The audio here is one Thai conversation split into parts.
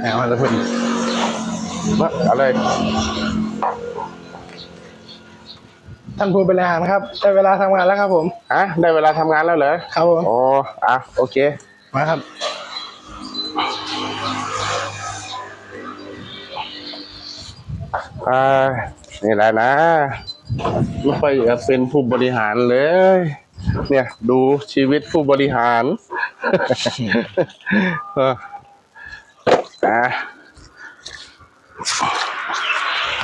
แหมมันจะเพิ่นมาเอาเลย ท่านผู้บริหารครับ ได้เวลาทำงานแล้วครับผม อะ ได้เวลาทำงานแล้วเหรอครับผม โอ้อะ โอเค มาครับ อ่า นี่แหละนะ ไม่ค่อยอยากเป็นผู้บริหารเลย เนี่ย ดูชีวิตผู้บริหาร เออ อะ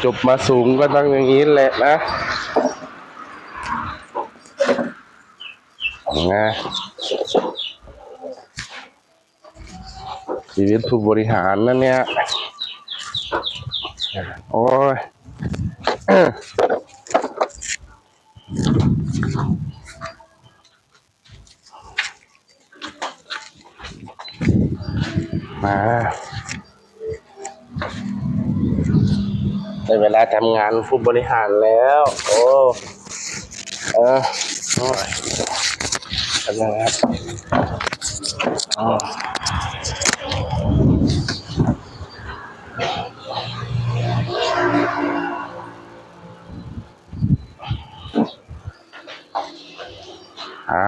จบมาสูงก็ต้องอย่างนี้แหละนะไงชีวิตผู้บริหารนั่นเนี่ย โอ้ยมา ได้เวลาทำงานผู้บริหารแล้ว โอ้เออโอ้ยทำยังไงครับอ๋ออ่า